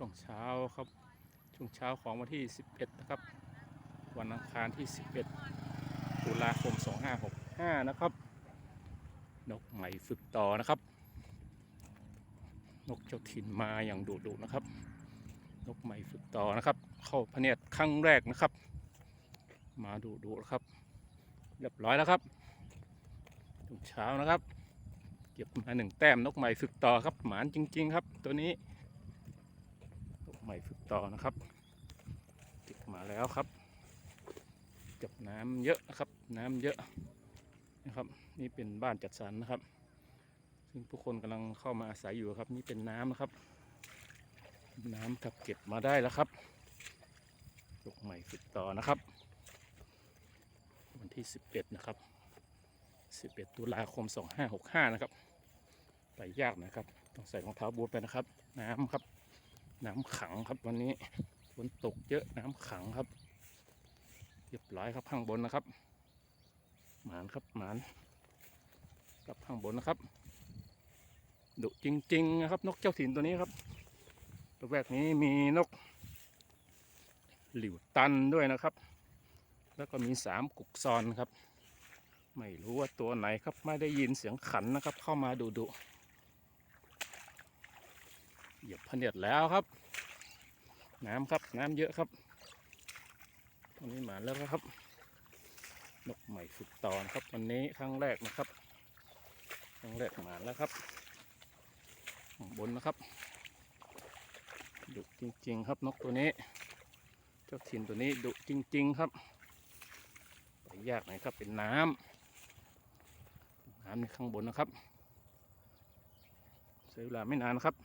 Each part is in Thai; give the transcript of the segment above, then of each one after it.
ช่วงเช้าครับ ช่วงเช้าของวันที่ 11 นะครับ วันอังคารที่ 11 ตุลาคม 2565 นะครับ นกใหม่ฝึกต่อนะครับ นกเจ้าถิ่นมาอย่างดุดุนะครับ นกใหม่ฝึกต่อนะครับ เข้าพเนียดครั้งแรกนะครับ มาดุดุครับ เรียบร้อยแล้วครับช่วงเช้านะครับ เก็บมาหนึ่งแต้มนกใหม่ฝึกต่อครับ หมานจริง ๆ ครับ ตัวนี้ ใหม่ฝึกต่อนะครับเก็บมาแล้วครับเก็บน้ำเยอะนะครับ น้ำเยอะนะครับ นี่เป็นบ้านจัดสรรนะครับ ซึ่งผู้คนกำลังเข้ามาอาศัยอยู่ครับ นี่เป็นน้ำนะครับ น้ำครับเก็บมาได้แล้วครับนกใหม่ฝึกต่อนะครับ วันที่ 11 นะครับ 11 ตุลาคม 2565 นะครับไปยากนะครับ ต้องใส่รองเท้าบูทไปนะครับ น้ำครับ น้ำขังครับวันนี้ฝนตกเยอะน้ำขังครับเรียบร้อยครับข้างบนนะครับ หมานครับหมานกับข้างบนนะครับดุจริงๆนะครับ นกเจ้าถิ่นตัวนี้ครับตัวแรกนี้มีนก หลิวตันด้วยนะครับ แล้วก็มีสามกุกซอนครับ ไม่รู้ว่าตัวไหนครับไม่ได้ยินเสียงขันนะครับ เข้ามาดูดุ ยบพเนียดแล้วครับ น้ำครับน้ำเยอะครับตรงนี้มาแล้วครับนกใหม่ฝึกตอนครับ วันนี้ครั้งแรกนะครับ ครั้งแรกมาแล้วครับข้างบนนะครับดุจริง ๆ ครับนกตัวนี้ เจ้าถิ่นตัวนี้ดุจริง ๆ ครับไปยากหน่อยครับเป็นน้ำน้ำในข้างบนนะครับใช้เวลาไม่นานนะครับ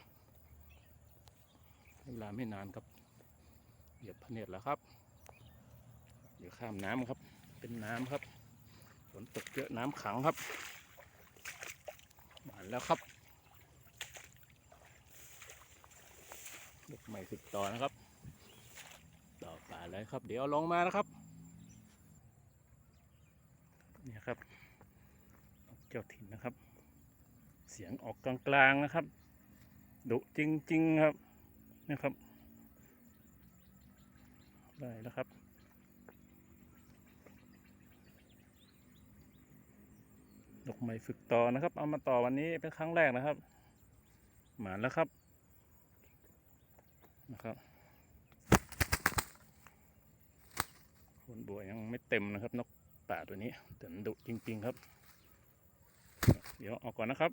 เวลาไม่นานครับ เหยียบพะเนียดแล้วครับ เดี๋ยวข้ามน้ำครับ เป็นน้ำครับฝนตกเยอะน้ำขังครับมาแล้วครับลูกใหม่ติดต่อนะครับ ต่อป่าเลยครับ เดี๋ยวลงมานะครับเนี่ยครับเจ้าถิ่นนะครับ เสียงออกกลางๆนะครับดุจริง ๆ ครับ นะครับ ได้แล้วครับ ดอกไม้ฝึกต่อนะครับ เอามาต่อวันนี้เป็นครั้งแรกนะครับ หมานแล้วครับ นะครับคนบัวยังไม่เต็มนะครับนกป่าตัวนี้แต่มันดุจริง ๆ ครับ เดี๋ยวเอาก่อนนะครับ